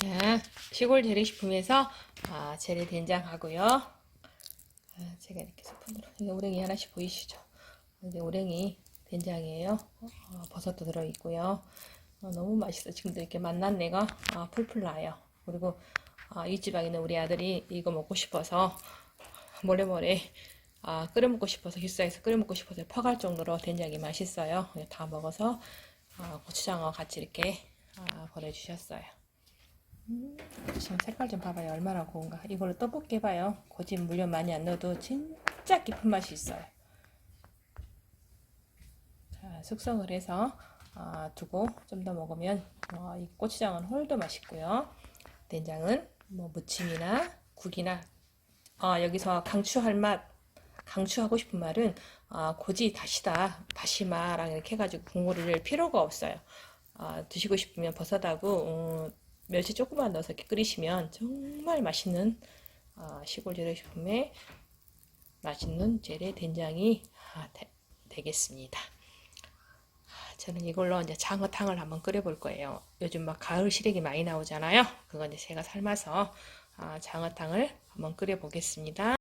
자, 시골 재래식품에서 아, 재래 된장하고요. 아, 제가 이렇게 스푼으로 이게 오랭이 하나씩 보이시죠? 이게 오랭이 된장이에요. 어, 버섯도 들어 있고요. 어, 너무 맛있어. 지금도 이렇게 맛난내가 아, 풀풀 나요. 그리고 아, 이 지방에 있는 우리 아들이 이거 먹고 싶어서 몰래 아, 끓여 먹고 싶어서 기사에서 끓여 먹고 싶어서 퍼갈 정도로 된장이 맛있어요. 다 먹어서 아, 고추장하고 같이 이렇게 아, 보내주셨어요. 지금 색깔 좀 봐봐요. 얼마나 고운가. 이걸로 떡볶이 해봐요. 고집 물엿 많이 안 넣어도 진짜 깊은 맛이 있어요. 자, 숙성을 해서 아, 두고 좀 더 먹으면 어, 이 고추장은 홀도 맛있고요. 된장은 뭐 무침이나 국이나 아, 여기서 강추할 맛, 강추하고 싶은 말은 아, 고지 다시다, 다시마랑 이렇게 해가지고 국물을 낼 필요가 없어요. 아, 드시고 싶으면 버섯하고 어, 멸치 조금만 넣어서 이렇게 끓이시면 정말 맛있는 아, 시골 재래식품의 맛있는 재래 된장이 아, 되, 되겠습니다. 아, 저는 이걸로 이제 장어탕을 한번 끓여볼 거예요. 요즘 막 가을 시래기 많이 나오잖아요. 그건 이제 제가 삶아서 아, 장어탕을 한번 끓여보겠습니다.